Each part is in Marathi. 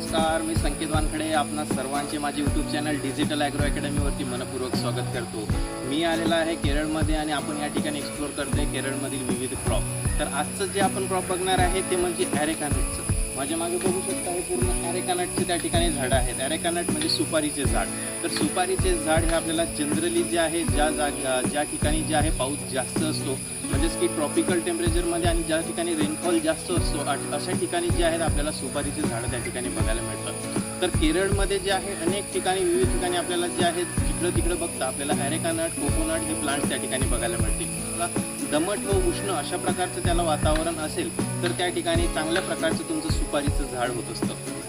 नमस्कार मी संकेत वानखडे आपणा सर्वांचे माझे यूट्यूब चॅनल डिजिटल ॲग्रो अकॅडमीवरती मनपूर्वक स्वागत करतो. मी आलेला आहे केरळमध्ये आणि आपण या ठिकाणी एक्सप्लोअर करतोय केरळमधील विविध क्रॉप तर आजचं जे आपण क्रॉप बघणार आहे ते म्हणजे ॲरेकानटचं माझ्या मागे बघू शकता हे पूर्ण ॲरेकानटचे त्या ठिकाणी झाडं आहेत. ॲरेकानट म्हणजे सुपारीचे झाड. तर सुपारीचे झाड हे आपल्याला जनरली जे आहे ज्या जागा ज्या ठिकाणी जे आहे पाऊस जास्त असतो म्हणजेच की ट्रॉपिकल टेम्परेचरमध्ये आणि ज्या ठिकाणी रेनफॉल जास्त असतो अशा ठिकाणी जे आहेत आपल्याला सुपारीचे झाडं त्या ठिकाणी बघायला मिळतात. तर केरळमध्ये जे आहे अनेक ठिकाणी विविध ठिकाणी आपल्याला जे आहे जिकडं तिकडं बघता आपल्याला ॲरेकानट कोकोनट हे प्लांट्स त्या ठिकाणी बघायला मिळतील. मला दमट व उष्ण अशा प्रकारचं त्याला वातावरण असेल तर त्या ठिकाणी चांगल्या प्रकारचं तुमचं सुपारीचं झाड होत असतं.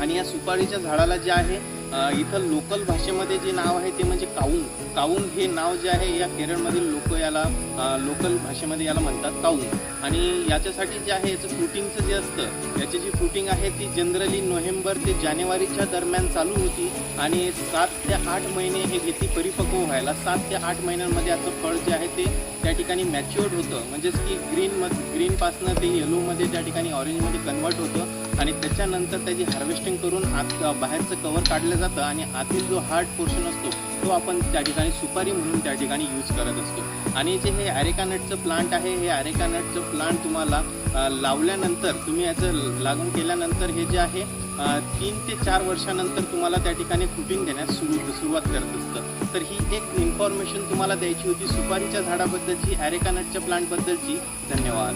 आणि या सुपारीच्या झाडाला जे आहे इथं लोकल भाषेमध्ये जे नाव आहे ते म्हणजे काऊन. काऊन हे नाव जे आहे या केरळमधील लोक याला लोकल भाषेमध्ये याला म्हणतात काऊन. आणि याच्यासाठी जे आहे याचं फ्रुटिंगचं जे असतं याची जी फ्रुटिंग आहे ती जनरली नोव्हेंबर ते जानेवारीच्या दरम्यान चालू होती आणि सात ते आठ महिने हे घेते परिपक्व व्हायला. सात ते आठ महिन्यांमध्ये याचं फळ जे आहे ते त्या ठिकाणी मॅच्युअर्ड होतं. म्हणजेच की ग्रीन म ग्रीनपासनं ते येलोमध्ये त्या ठिकाणी ऑरेंजमध्ये कन्वर्ट होतं. आणि त्याच्यानंतर त्याची हार्वेस्टिंग करून आत बाहेरचं कवर काढलं जातं आणि आतील जो हार्ड पोर्शन असतो तो आपण त्या ठिकाणी सुपारी म्हणून त्या ठिकाणी यूज करत असतो. आणि जे हे ॲरेकानटचं प्लांट आहे हे अरेकानटचं प्लांट तुम्हाला लावल्यानंतर तुम्ही याचं लागून केल्यानंतर हे जे आहे तीन ते चार वर्षानंतर तुम्हाला त्या ठिकाणी कुटिंग देण्यास सुरू सुरुवात करत असतं. तर ही एक इन्फॉर्मेशन तुम्हाला द्यायची होती. सुपारीच्या झाडाबद्दलची ॲरेकानटच्या प्लांटबद्दलची धन्यवाद.